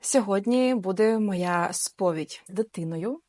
Сьогодні буде моя сповідь дитиною.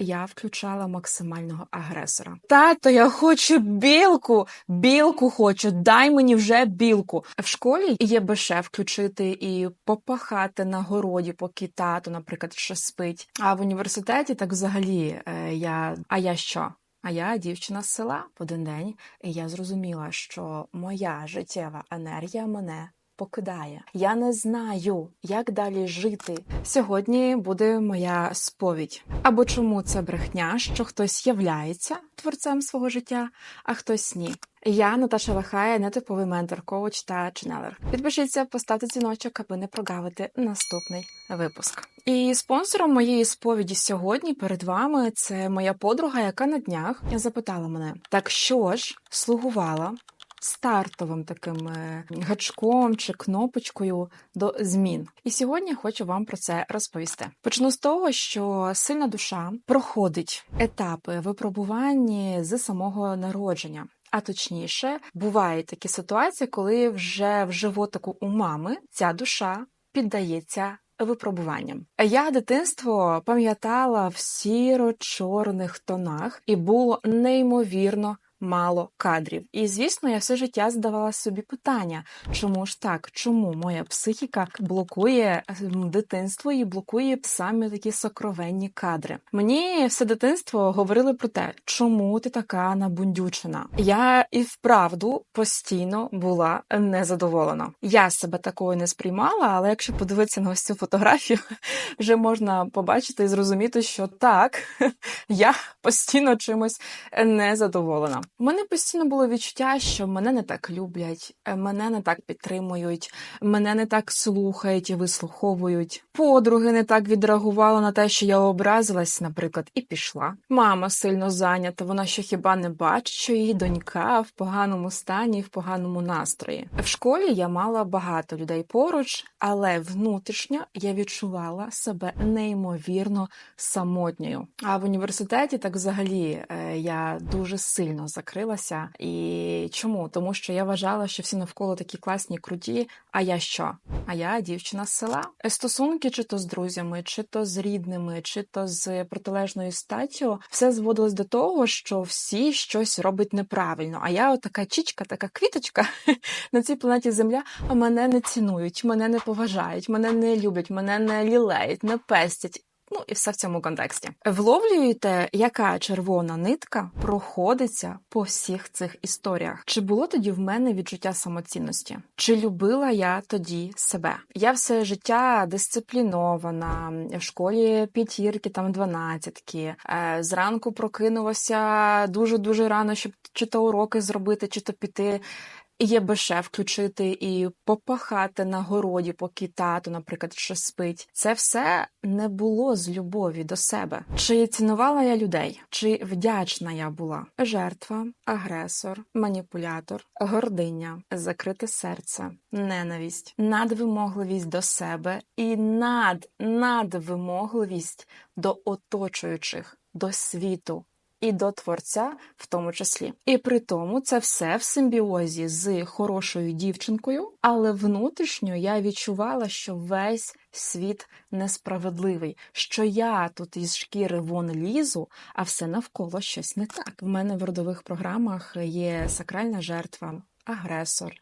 Я включала максимального агресора. Тато, я хочу білку, білку хочу. Дай мені вже білку. В школі є беше включити і попахати на городі, поки тато, наприклад, ще спить. А в університеті так взагалі е, я. А я що? А я дівчина з села в один день, і я зрозуміла, що моя життєва енергія мене покидає. Я не знаю, як далі жити. Сьогодні буде моя сповідь. Або чому це брехня, що хтось являється творцем свого життя, а хтось ні. Я Наташа Лахая, нетиповий ментор, коуч та ченелер. Підпишіться, поставте дзвіночок, аби не прогавити наступний випуск. І спонсором моєї сповіді сьогодні перед вами це моя подруга, яка на днях запитала мене: так що ж слугувала стартовим таким е, гачком чи кнопочкою до змін. І сьогодні хочу вам про це розповісти. Почну з того, що сильна душа проходить етапи випробування з самого народження. А точніше, бувають такі ситуації, коли вже в животику у мами ця душа піддається випробуванням. Я дитинство пам'ятала в сіро-чорних тонах, і було неймовірно мало кадрів. І звісно, я все життя задавала собі питання, чому ж так? Чому моя психіка блокує дитинство і блокує саме такі сокровенні кадри? Мені все дитинство говорили про те, чому ти така набундючена. Я і вправду постійно була незадоволена. Я себе такою не сприймала, але якщо подивитися на ось цю фотографію, вже можна побачити і зрозуміти, що так, я постійно чимось незадоволена. У мене постійно було відчуття, що мене не так люблять, е, мене не так підтримують, мене не так слухають і вислуховують. Подруги не так відреагували на те, що я образилась, наприклад, і пішла. Мама сильно зайнята, вона що хіба не бачить, що її донька в поганому стані, в поганому настрої. В школі я мала багато людей поруч, але внутрішньо я відчувала себе неймовірно самотньою. А в університеті так взагалі е, я дуже сильно закрилася. І чому? Тому що я вважала, що всі навколо такі класні, круті. А я що? А я дівчина з села. Стосунки, чи то з друзями, чи то з рідними, чи то з протилежною статтю, все зводилось до того, що всі щось роблять неправильно. А я, отака чічка, така квіточка на цій планеті Земля, а мене не цінують, мене не поважають, мене не люблять, мене не лілеють, не пестять. Ну і все в цьому контексті. Вловлюєте, яка червона нитка проходиться по всіх цих історіях? Чи було тоді в мене відчуття самоцінності? Чи любила я тоді себе? Я все життя дисциплінована, в школі п'ятірки, там дванадцятки. Е, зранку прокинулася дуже дуже рано, щоб чи то уроки зробити, чи то піти. І є беше включити і попахати на городі, поки тато, наприклад, що спить. Це все не було з любові до себе. Чи цінувала я людей, чи вдячна я була жертва, агресор, маніпулятор, гординя, закрите серце, ненависть, надвимогливість до себе і над надвимогливість до оточуючих, до світу і до творця, в тому числі. І при тому це все в симбіозі з хорошою дівчинкою, але внутрішньо я відчувала, що весь світ несправедливий, що я тут із шкіри вон лізу, а все навколо щось не так. В мене в родових програмах є сакральна жертва агресор,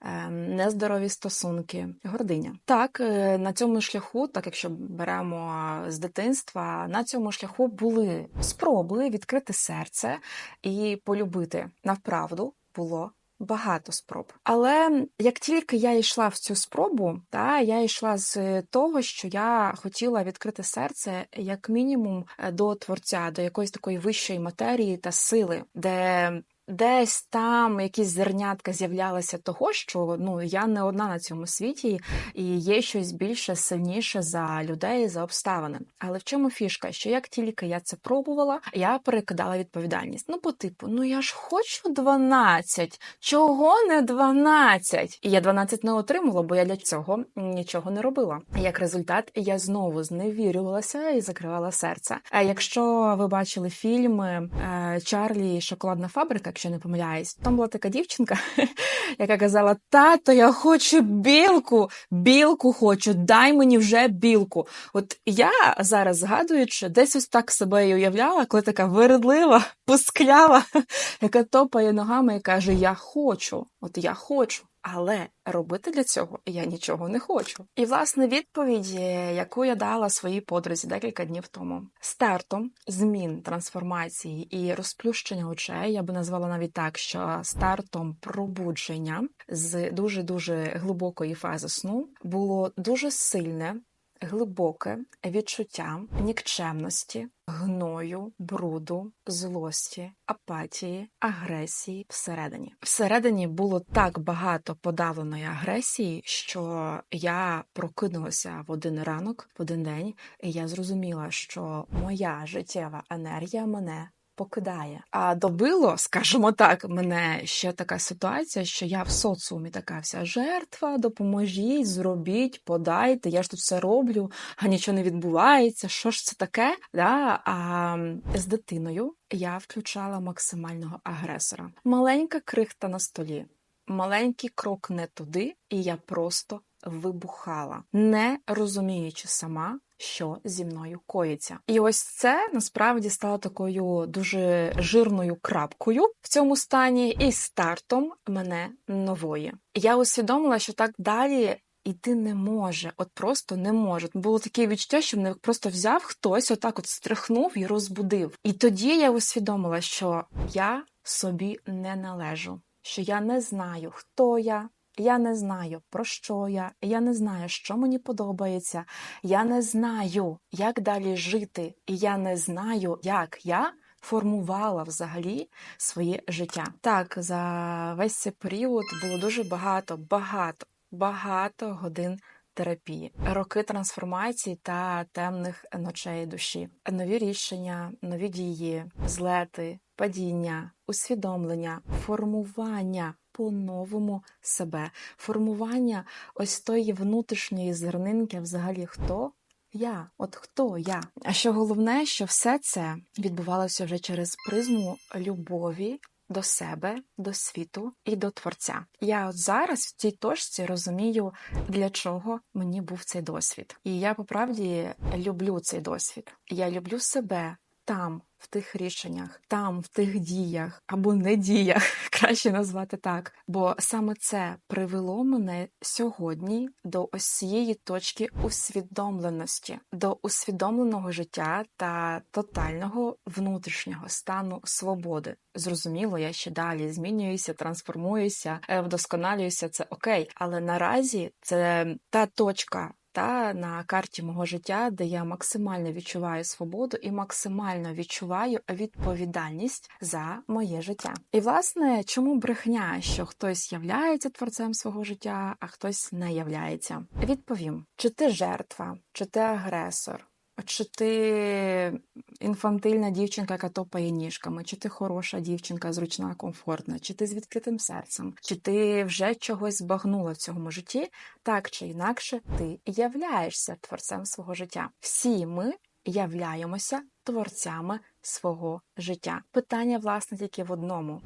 ем, нездорові стосунки, гординя. Так, е, на цьому шляху, так якщо беремо з дитинства, на цьому шляху були спроби відкрити серце і полюбити навправду було. Багато спроб. Але як тільки я йшла в цю спробу, та я йшла з того, що я хотіла відкрити серце як мінімум до творця, до якоїсь такої вищої матерії та сили, де Десь там якісь зернятка з'являлися того, що ну я не одна на цьому світі, і є щось більше сильніше за людей, за обставини. Але в чому фішка? Що як тільки я це пробувала, я перекидала відповідальність. Ну, по типу, ну я ж хочу 12, чого не 12? І я 12 не отримала, бо я для цього нічого не робила. Як результат, я знову зневірювалася і закривала серце. А якщо ви бачили фільми е, Чарлі і Шоколадна фабрика якщо не помиляюсь. Там була така дівчинка, яка казала: Тато, я хочу білку, білку хочу, дай мені вже білку. От я зараз згадуючи, десь ось так себе і уявляла, коли така виредлива, пусклява, яка топає ногами і каже: Я хочу, от я хочу. Але робити для цього я нічого не хочу. І власне відповідь, яку я дала своїй подрузі декілька днів тому, стартом змін трансформації і розплющення очей, я би назвала навіть так, що стартом пробудження з дуже дуже глибокої фази сну було дуже сильне глибоке відчуття нікчемності, гною, бруду, злості, апатії, агресії всередині. Всередині було так багато подавленої агресії, що я прокинулася в один ранок, в один день, і я зрозуміла, що моя життєва енергія мене покидає. А добило, скажімо так, мене ще така ситуація, що я в соціумі така вся жертва, допоможіть, зробіть, подайте. Я ж тут все роблю, а нічого не відбувається. Що ж це таке? Да? А з дитиною я включала максимального агресора. Маленька крихта на столі, маленький крок не туди, і я просто вибухала, не розуміючи сама, що зі мною коїться. І ось це насправді стало такою дуже жирною крапкою в цьому стані, і стартом мене нової. Я усвідомила, що так далі. Іти не може, от просто не може. Було таке відчуття, що мене просто взяв хтось, отак от стрихнув і розбудив. І тоді я усвідомила, що я собі не належу, що я не знаю, хто я, я не знаю, про що я, я не знаю, що мені подобається, я не знаю, як далі жити, і я не знаю, як я формувала взагалі своє життя. Так, за весь цей період було дуже багато, багато, багато годин. Терапії, роки трансформації та темних ночей душі, нові рішення, нові дії, злети, падіння, усвідомлення, формування по-новому себе, формування ось тої внутрішньої зернинки, взагалі хто. Я, от хто я? А що головне, що все це відбувалося вже через призму любові до себе, до світу і до творця. Я от зараз в цій точці розумію, для чого мені був цей досвід. І я по правді люблю цей досвід. Я люблю себе там, в тих рішеннях, там, в тих діях або не діях, краще назвати так. Бо саме це привело мене сьогодні до ось цієї точки усвідомленості, до усвідомленого життя та тотального внутрішнього стану свободи. Зрозуміло, я ще далі змінююся, трансформуюся, е, вдосконалююся. Це окей, але наразі це та точка та на карті мого життя, де я максимально відчуваю свободу і максимально відчуваю відповідальність за моє життя. І власне, чому брехня, що хтось являється творцем свого життя, а хтось не являється? Відповім: чи ти жертва, чи ти агресор? Чи ти інфантильна дівчинка, яка топає ніжками, чи ти хороша дівчинка, зручна, комфортна, чи ти з відкритим серцем, чи ти вже чогось збагнула в цьому житті, так чи інакше, ти являєшся творцем свого життя. Всі ми являємося творцями свого життя. Питання, власне, тільки в одному: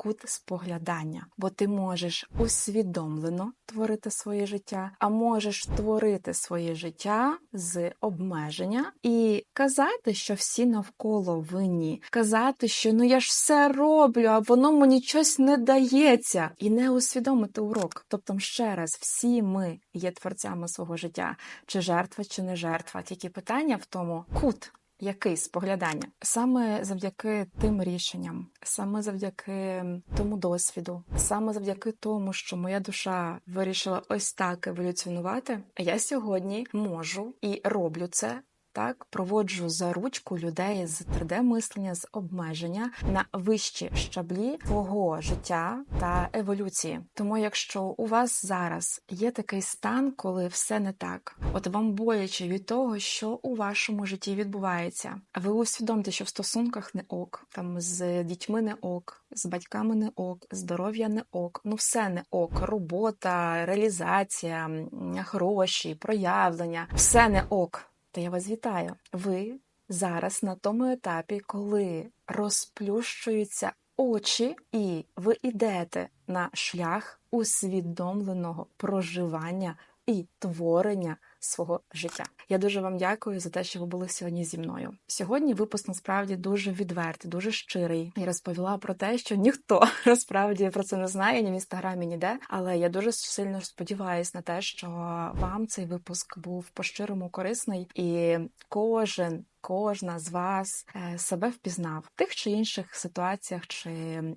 кут споглядання, бо ти можеш усвідомлено творити своє життя, а можеш творити своє життя з обмеження і казати, що всі навколо винні, казати, що ну я ж все роблю, а воно мені щось не дається, і не усвідомити урок. Тобто, ще раз, всі ми є творцями свого життя, чи жертва, чи не жертва. Тільки питання в тому кут який споглядання? Саме завдяки тим рішенням, саме завдяки тому досвіду, саме завдяки тому, що моя душа вирішила ось так еволюціонувати, я сьогодні можу і роблю це так, проводжу за ручку людей з 3D-мислення, з обмеження на вищі щаблі твого життя та еволюції. Тому, якщо у вас зараз є такий стан, коли все не так, от вам боляче від того, що у вашому житті відбувається, ви усвідомте, що в стосунках не ок, там з дітьми не ок, з батьками не ок, здоров'я не ок, ну все не ок, робота, реалізація, гроші, проявлення, все не ок. Та я вас вітаю. Ви зараз на тому етапі, коли розплющуються очі, і ви йдете на шлях усвідомленого проживання і творення свого життя. Я дуже вам дякую за те, що ви були сьогодні зі мною. Сьогодні випуск насправді дуже відвертий, дуже щирий. Я розповіла про те, що ніхто насправді про це не знає ні в інстаграмі, ніде. Але я дуже сильно сподіваюся на те, що вам цей випуск був по-щирому корисний, і кожен. Кожна з вас е, себе впізнав в тих чи інших ситуаціях чи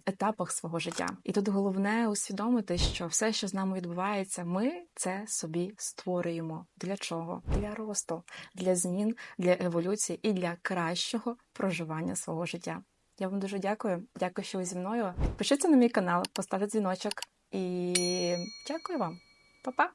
етапах свого життя. І тут головне усвідомити, що все, що з нами відбувається, ми це собі створюємо. Для чого? Для росту, для змін, для еволюції і для кращого проживання свого життя. Я вам дуже дякую. Дякую, що ви зі мною. Підпишіться на мій канал, поставте дзвіночок і дякую вам, Па-па!